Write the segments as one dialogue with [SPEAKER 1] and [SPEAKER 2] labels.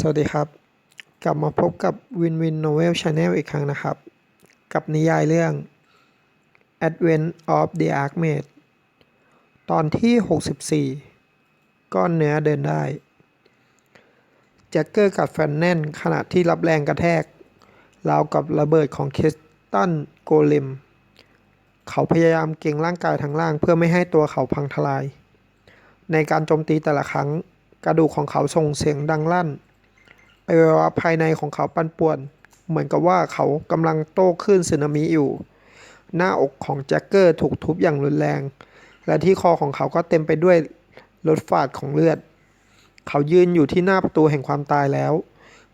[SPEAKER 1] สวัสดีครับ กลับมาพบกับ Win Win Novel Channel อีกครั้งนะครับ กับนิยายเรื่อง Advent of the Archmage ตอนที่ 64 ก้อนเนื้อเดินได้ แจ็คเกอร์กัดฟันแน่นขณะที่รับแรงกระแทกราวกับระเบิดของคริสตันโกเลมเขาพยายามเก่งร่างกายทั้งล่างเพื่อไม่ให้ตัวเขาพังทลาย ในการโจมตีแต่ละครั้งกระดูกของเขาส่งเสียงดังลั่น อวัยวะภายในของเขาปั่นป่วน เหมือนกับว่าเขากำลังโต้คลื่นสึนามิอยู่ หน้าอกของแจ็คเกอร์ถูกทุบอย่างรุนแรง และที่คอของเขาก็เต็มไปด้วยรถฝาดของเลือด เขายืนอยู่ที่หน้าประตูแห่งความตายแล้ว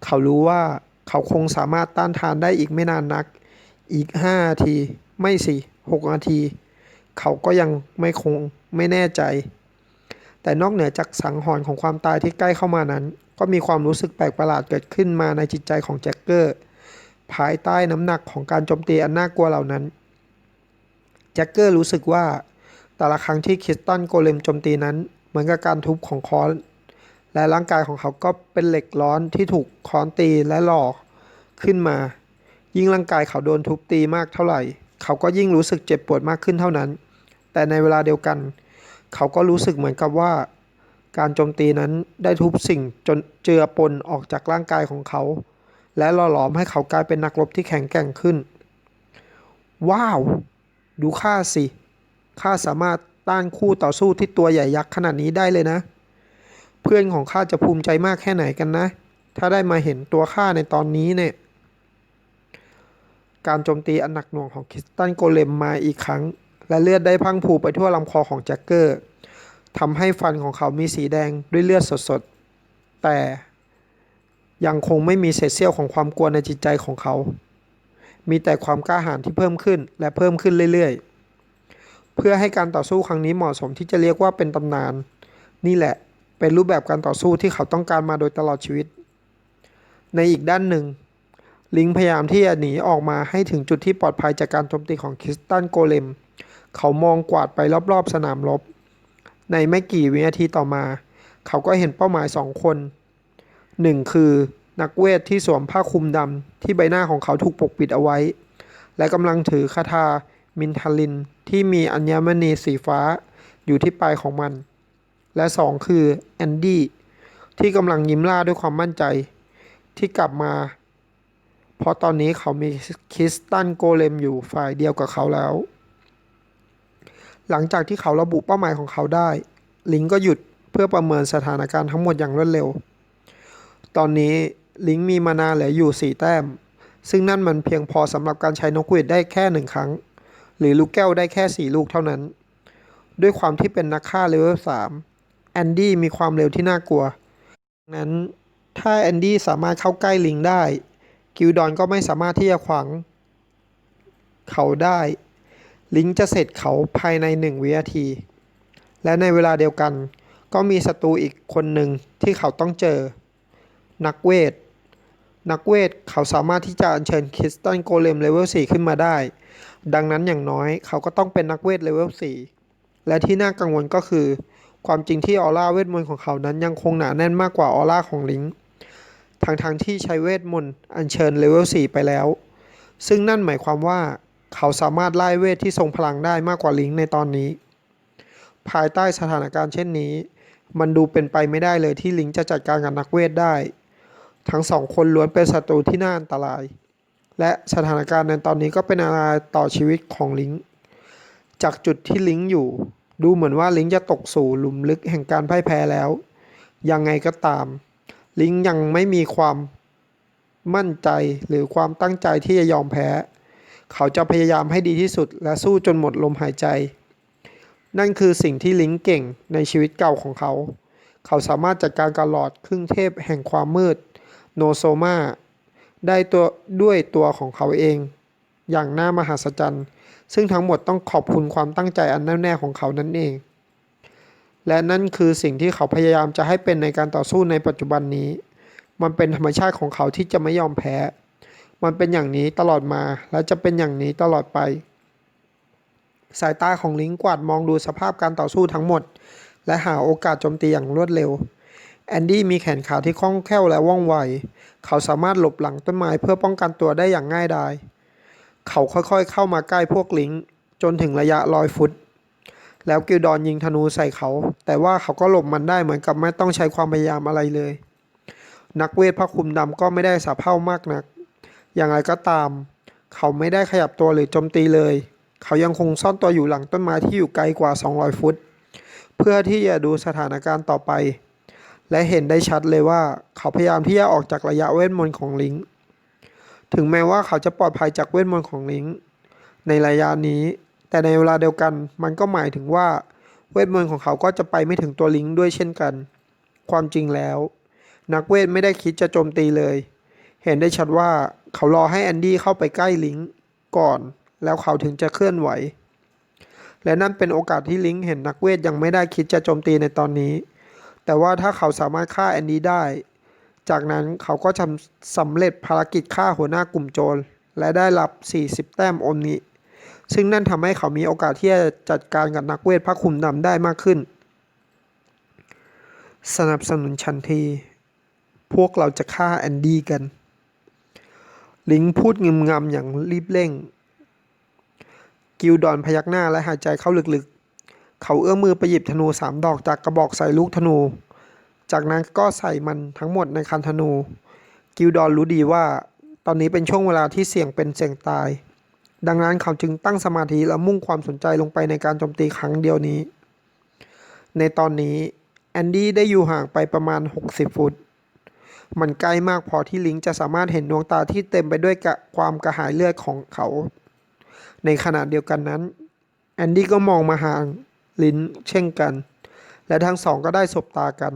[SPEAKER 1] เขารู้ว่าเขาคงสามารถต้านทานได้อีกไม่นานนัก อีกห้านาที ไม่สิหกนาที เขาก็ยังไม่คงไม่แน่ใจ แต่นอกเหนือจากสังหรณ์ของความตายที่ใกล้เข้ามานั้น ก็มีความรู้สึกแปลกประหลาดเกิดขึ้นมาในจิตใจของแจ็คเกอร์ ภายใต้น้ำหนักของการโจมตีอันน่ากลัวเหล่านั้น แจ็คเกอร์รู้สึกว่าแต่ละครั้งที่คริสตันโกเลมโจมตีนั้น เหมือนกับการทุบของค้อน และร่างกายของเขาก็เป็นเหล็กร้อนที่ถูกค้อนตีและหล่อขึ้นมา ยิ่งร่างกายเขาโดนทุบตีมากเท่าไหร่ เขาก็ยิ่งรู้สึกเจ็บปวดมากขึ้นเท่านั้น แต่ในเวลาเดียวกัน เขาก็รู้สึกเหมือนกับว่า การโจมตีนั้นได้ทุบสิ่งจนเจือปนออกจากร่างกายของเขา และหล่อหลอมให้เขากลายเป็นนักรบที่แข็งแกร่งขึ้น ว้าว ดูข้าสิข้าสามารถต้านคู่ต่อสู้ที่ตัวใหญ่ยักษ์ขนาดนี้ได้เลยนะ เพื่อนของข้าจะภูมิใจมากแค่ไหนกันนะ ถ้าได้มาเห็นตัวข้าในตอนนี้เนี่ย การโจมตีอันหนักหน่วงของคริสตันโกเลมมาอีกครั้ง และเลือดได้พังพรูไปทั่วลำคอของแจ็คเกอร์ ทำให้ฟันของเขามีสีแดงด้วยเลือดสดๆ แต่ยังคงไม่มีเศษเสี้ยวของความกลัวในจิตใจของเขา มีแต่ความกล้าหาญที่เพิ่มขึ้นและเพิ่มขึ้นเรื่อยๆ เพื่อให้การต่อสู้ครั้งนี้เหมาะสมที่จะเรียกว่าเป็นตำนาน นี่แหละเป็นรูปแบบการต่อสู้ที่เขาต้องการมาโดยตลอดชีวิต ในอีกด้านหนึ่ง ลิงพยายามที่จะหนีออกมาให้ถึงจุดที่ปลอดภัยจากการโจมตีของคริสตันโกเลม เขามองกวาดไปรอบๆ สนามรบ ในไม่กี่วินาทีต่อมา เขาก็เห็นเป้าหมายสองคนหนึ่งคือนักเวทที่สวมผ้าคลุมดำที่ใบหน้าของเขาถูกปกปิดเอาไว้ และกำลังถือคาถามินทาลินที่มีอัญมณีสีฟ้าอยู่ที่ปลายของมัน และสองคือแอนดี้ที่กำลังยิ้มล่าด้วยความมั่นใจ ที่กลับมา เพราะตอนนี้เขามีคริสตันโกเลมอยู่ฝ่ายเดียวกับเขาแล้ว หลังจากที่เขาระบุเป้าหมายของเขาได้ ลิงก็หยุดเพื่อประเมินสถานการณ์ทั้งหมดอย่างรวดเร็ว ตอนนี้ลิงมีมานาเหลืออยู่ 4 แต้ม ซึ่งนั่นมันเพียงพอสำหรับการใช้นกหวีดได้แค่หนึ่งครั้ง หรือลูกแก้วได้แค่ 4 ลูกเท่านั้น ด้วยความที่เป็นนักฆ่าเลเวล3แอนดี้มีความเร็วที่น่ากลัวดังนั้นถ้าแอนดี้สามารถเข้าใกล้ลิงได้ กิลดอนก็ไม่สามารถที่จะขวางเขาได้ ลิงจะเสร็จเขาภายในหนึ่งวินาที และในเวลาเดียวกัน ก็มีศัตรูอีกคนหนึ่งที่เขาต้องเจอ นักเวท นักเวทเขาสามารถที่จะอัญเชิญคริสตันโกเลมเลเวล4ขึ้นมาได้ ดังนั้นอย่างน้อยเขาก็ต้องเป็นนักเวทเลเวล4และที่น่ากังวลก็คือ ความจริงที่ออร่าเวทมนต์ของเขานั้นยังคงหนาแน่นมากกว่าออร่าของลิงทั้งทงๆที่ใช้เวทมนต์อัญเชิญเลเวล4ไปแล้ว ซึ่งนั่นหมายความว่า เขาสามารถไล่เวทที่ทรงพลังได้มากกว่าลิงในตอนนี้ ภายใต้สถานการณ์เช่นนี้ มันดูเป็นไปไม่ได้เลยที่ลิงจะจัดการกับนักเวทได้ ทั้งสองคนล้วนเป็นศัตรูที่น่าอันตราย และสถานการณ์ในตอนนี้ก็เป็นอันตรายต่อชีวิตของลิงจากจุดที่ลิงอยู่ ดูเหมือนว่าลิงจะตกสู่หลุมลึกแห่งการพ่ายแพ้แล้ว ยังไงก็ตาม ลิงยังไม่มีความมั่นใจหรือความตั้งใจที่จะยอมแพ้ เขาจะพยายามให้ดีที่สุด และสู้จนหมดลมหายใจ นั่นคือสิ่งที่ลิงเก่งในชีวิตเก่าของเขา เขาสามารถจัดการกับหลอดครึ่งเทพแห่งความมืด โนโซมาได้ตัวด้วยตัวของเขาเอง อย่างน่ามหัศจรรย์ ซึ่งทั้งหมดต้องขอบคุณความตั้งใจอันแน่วแน่ของเขานั่นเอง และนั่นคือสิ่งที่เขาพยายามจะให้เป็นในการต่อสู้ในปัจจุบันนี้ มันเป็นธรรมชาติของเขาที่จะไม่ยอมแพ้ มันเป็นอย่างนี้ตลอดมาและจะเป็นอย่างนี้ตลอดไป สายตาของลิงกวาดมองดูสภาพการต่อสู้ทั้งหมด และหาโอกาสโจมตีอย่างรวดเร็ว แอนดี้มีแขนขาที่คล่องแคล่วและว่องไว เขาสามารถหลบหลังต้นไม้เพื่อป้องกันตัวได้อย่างง่ายดาย เขาค่อยๆเข้ามาใกล้พวกลิงจนถึงระยะร้อยฟุต แล้วกิลดอนยิงธนูใส่เขา แต่ว่าเขาก็หลบมันได้เหมือนกับไม่ต้องใช้ความพยายามอะไรเลย นักเวทผ้าคลุมดำก็ไม่ได้สะเพร่ามากนัก อย่างไรก็ตาม เขาไม่ได้ขยับตัวหรือโจมตีเลย เขายังคงซ่อนตัวอยู่หลังต้นไม้ที่อยู่ไกลกว่า 200 ฟุต เพื่อที่จะดูสถานการณ์ต่อไป และเห็นได้ชัดเลยว่าเขาพยายามที่จะออกจากระยะเวทมนต์ของลิง ถึงแม้ว่าเขาจะปลอดภัยจากเวทมนต์ของลิง ในระยะนี้ แต่ในเวลาเดียวกันมันก็หมายถึงว่าเวทมนต์ของเขาก็จะไปไม่ถึงตัวลิงด้วยเช่นกัน ความจริงแล้ว นักเวทไม่ได้คิดจะโจมตีเลย เห็นได้ชัดว่าเขารอให้แอนดี้เข้าไปใกล้ลิงก์ก่อน แล้วเขาถึงจะเคลื่อนไหว และนั่นเป็นโอกาสที่ลิงก์เห็นนักเวทยังไม่ได้คิดจะโจมตีในตอนนี้ แต่ว่าถ้าเขาสามารถฆ่าแอนดี้ได้ จากนั้นเขาก็ทำสำเร็จภารกิจฆ่าหัวหน้ากลุ่มโจร และได้รับ 40 แต้มโอมนิซึ่งนั่นทำให้เขามีโอกาสที่จะจัดการกับนักเวทพระคุมดำได้มากขึ้น สนับสนุนชันที พวกเราจะฆ่าแอนดี้กัน ลิงพูดงึมงำอย่างรีบเร่ง กิลดอนพยักหน้าและหายใจเข้าลึกๆ เขาเอื้อมมือไปหยิบธนูสามดอกจากกระบอกใส่ลูกธนู จากนั้นก็ใส่มันทั้งหมดในคันธนู กิลดอนรู้ดีว่า ตอนนี้เป็นช่วงเวลาที่เสี่ยงเป็นเสี่ยงตาย ดังนั้นเขาจึงตั้งสมาธิและมุ่งความสนใจลงไปในการโจมตีครั้งเดียวนี้ ในตอนนี้แอนดี้ได้อยู่ห่างไปประมาณ 60 ฟุต มันใกล้มากพอที่ลิงจะสามารถเห็นดวงตาที่เต็มไปด้วยความกระหายเลือดของเขา ในขณะเดียวกันนั้น แอนดี้ก็มองมาหาลินเช่นกัน และทั้งสองก็ได้สบตากัน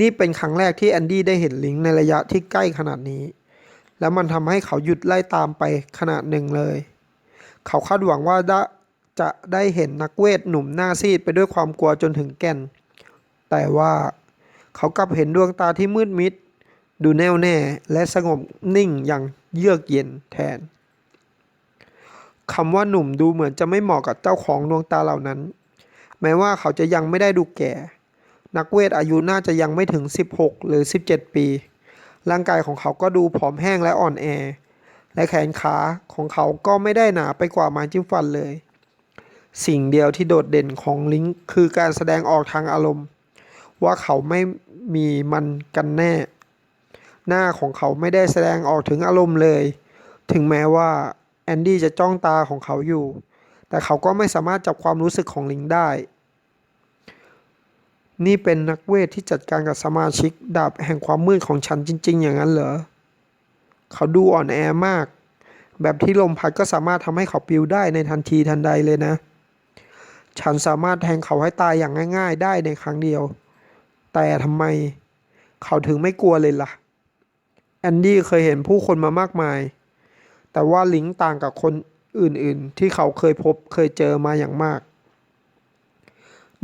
[SPEAKER 1] นี่เป็นครั้งแรกที่แอนดี้ได้เห็นลิงในระยะที่ใกล้ขนาดนี้ แล้วมันทำให้เขาหยุดไล่ตามไปขนาดหนึ่งเลย เขาคาดหวังว่าจะได้เห็นนักเวทหนุ่มหน้าซีดไปด้วยความกลัวจนถึงแก่น แต่ว่า เขากลับเห็นดวงตาที่มืดมิด ดูแน่วแน่และสงบนิ่งอย่างเยือกเย็นแทนคำว่าหนุ่มดูเหมือนจะไม่เหมาะกับเจ้าของดวงตาเหล่านั้น แม้ว่าเขาจะยังไม่ได้ดูแก่ นักเวทอายุน่าจะยังไม่ถึง 16 หรือ 17 ปี ร่างกายของเขาก็ดูผอมแห้งและอ่อนแอ และแขนขาของเขาก็ไม่ได้หนาไปกว่าไม้จิ้มฟันเลย สิ่งเดียวที่โดดเด่นของลิงค์คือการแสดงออกทางอารมณ์ ว่าเขาไม่มีมันกันแน่ หน้าของเขาไม่ได้แสดงออกถึงอารมณ์เลย ถึงแม้ว่าแอนดี้จะจ้องตาของเขาอยู่ แต่เขาก็ไม่สามารถจับความรู้สึกของลิงได้ นี่เป็นนักเวทที่จัดการกับสมาชิกดาบแห่งความมืดของฉันจริง ๆ อย่างนั้นเหรอ เขาดูอ่อนแอมาก แบบที่ลมพัดก็สามารถทำให้เขาปลิวได้ในทันทีทันใดเลยนะ ฉันสามารถแทงเขาให้ตายอย่างง่าย ๆ ได้ในครั้งเดียว แต่ทำไมเขาถึงไม่กลัวเลยล่ะ แอนดี้เคยเห็นผู้คนมามากมาย แต่ว่าลิงต่างกับคนอื่นๆ ที่เขาเคยพบเคยเจอมาอย่างมาก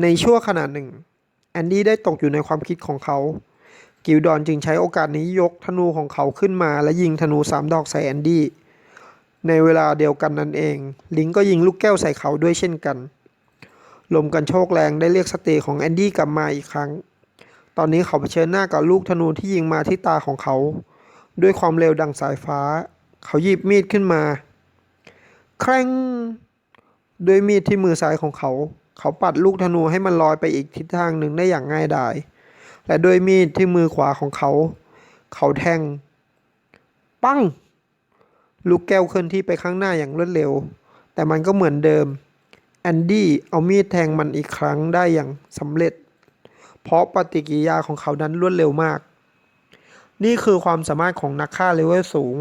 [SPEAKER 1] ในชั่วขณะหนึ่ง แอนดี้ได้ตกอยู่ในความคิดของเขา กิลดอนจึงใช้โอกาสนี้ยกธนูของเขาขึ้นมาและยิงธนูสามดอกใส่แอนดี้ในเวลาเดียวกันนั่นเอง ลิงก์ก็ยิงลูกแก้วใส่เขาด้วยเช่นกัน ลมกันโชกแรงได้เรียกสติของแอนดี้กลับมาอีกครั้ง ตอนนี้เขาเผชิญหน้ากับลูกธนูที่ยิงมาที่ตาของเขา ด้วยความเร็วดังสายฟ้า เขาหยิบมีดขึ้นมา แคร่งด้วยมีดที่มือซ้ายของเขา เขาปัดลูกธนูให้มันลอยไปอีกทิศทางหนึ่งได้อย่างง่ายดาย และด้วยมีดที่มือขวาของเขา เขาแทง ปั้ง ลูกแก้วเคลื่อนที่ไปข้างหน้าอย่างรวดเร็ว แต่มันก็เหมือนเดิม แอนดี้เอามีดแทงมันอีกครั้งได้อย่างสำเร็จ เพราะปฏิกิริยาของเขานั้นรวดเร็วมาก นี่คือความสามารถของนักฆ่าเลเวลสูง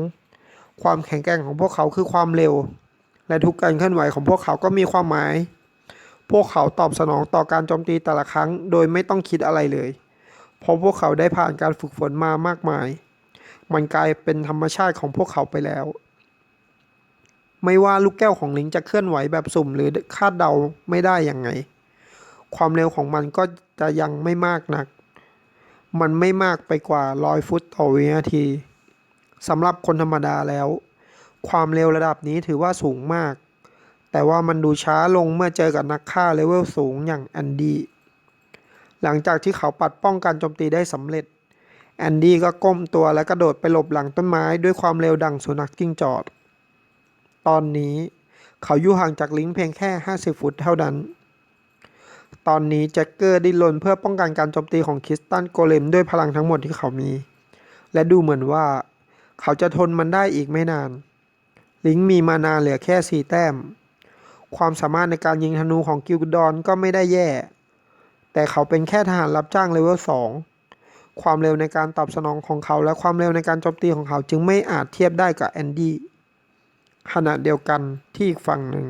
[SPEAKER 1] ความแข็งแกร่งของพวกเขาคือความเร็ว และทุกการเคลื่อนไหวของพวกเขาก็มีความหมาย พวกเขาตอบสนองต่อการโจมตีแต่ละครั้ง โดยไม่ต้องคิดอะไรเลย เพราะพวกเขาได้ผ่านการฝึกฝนมามากมาย มันกลายเป็นธรรมชาติของพวกเขาไปแล้ว ไม่ว่าลูกแก้วของลิงจะเคลื่อนไหวแบบสุ่มหรือคาดเดาไม่ได้อยังไงความเร็วของมันก็ จะยังไม่มากนัก มันไม่มากไปกว่าร้อยฟุตต่อวินาทีสำหรับคนธรรมดาแล้ว ความเร็วระดับนี้ถือว่าสูงมาก แต่ว่ามันดูช้าลงเมื่อเจอกับนักฆ่าเลเวลสูงอย่างแอนดี้หลังจากที่เขาปัดป้องการโจมตีได้สำเร็จ แอนดี้ก็ก้มตัวและกระโดดไปหลบหลังต้นไม้ด้วยความเร็วดังสุนัขจิ้งจอกตอนนี้ เขาอยู่ห่างจากลิงเพียงแค่ 50 ฟุตเท่านั้น ตอนนี้แจ็คเกอร์ดิ้นรนเพื่อป้องกันการโจมตีของคริสตันโกเลมด้วยพลังทั้งหมดที่เขามี และดูเหมือนว่า เขาจะทนมันได้อีกไม่นาน ลิงมีมานานเหลือแค่ 4 แต้ม ความสามารถในการยิงธนูของกิลดอนก็ไม่ได้แย่ แต่เขาเป็นแค่ทหารรับจ้างเลเวล2ความเร็วในการตอบสนองของเขาและความเร็วในการโจมตีของเขาจึงไม่อาจเทียบได้กับแอนดี้ขณะเดียวกันที่อีกฝั่งหนึ่ง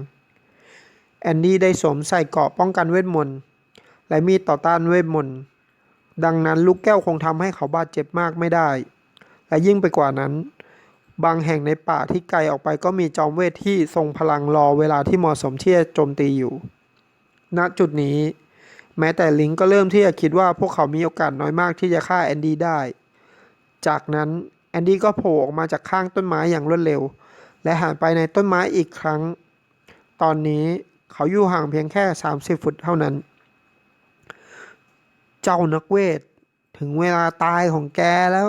[SPEAKER 1] แอนดี้ได้สวมใส่เกราะป้องกันเวทมนต์และมีต่อต้านเวทมนต์ดังนั้นลูกแก้วคงทำให้เขาบาดเจ็บมากไม่ได้ และยิ่งไปกว่านั้น บางแห่งในป่าที่ไกลออกไปก็มีจอมเวทที่ทรงพลังรอเวลาที่เหมาะสมที่จะโจมตีอยู่ ณจุดนี้ แม้แต่ลิงก็เริ่มที่จะคิดว่าพวกเขามีโอกาสน้อยมากที่จะฆ่าแอนดี้ได้ จากนั้นแอนดี้ก็โผล่ออกมาจากข้างต้นไม้อย่างรวดเร็ว และหันไปในต้นไม้อีกครั้ง ตอนนี้ เขาอยู่ห่างเพียงแค่ 30 ฟุตเท่านั้น เจ้านักเวท ถึงเวลาตายของแกแล้ว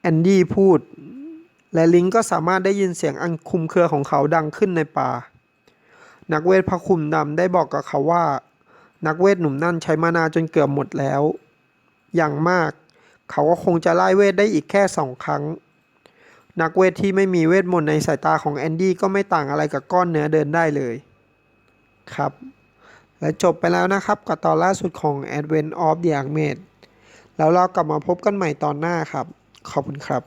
[SPEAKER 1] แอนดี้พูด และลิงก็สามารถได้ยินเสียงอันคุมเครือของเขาดังขึ้นในป่า นักเวทพระคุมดำได้บอกกับเขาว่า นักเวทหนุ่มนั่นใช้มานาจนเกือบหมดแล้ว อย่างมาก เขาก็คงจะไล่เวทได้อีกแค่สองครั้ง นักเวทที่ไม่มีเวทมนต์ในสายตาของแอนดี้ก็ไม่ต่างอะไรกับก้อนเนื้อเดินได้เลยครับ และจบไปแล้วนะครับกับตอนล่าสุดของ Advent of the Archmage แล้วเรากลับมาพบกันใหม่ตอนหน้าครับ ขอบคุณครับ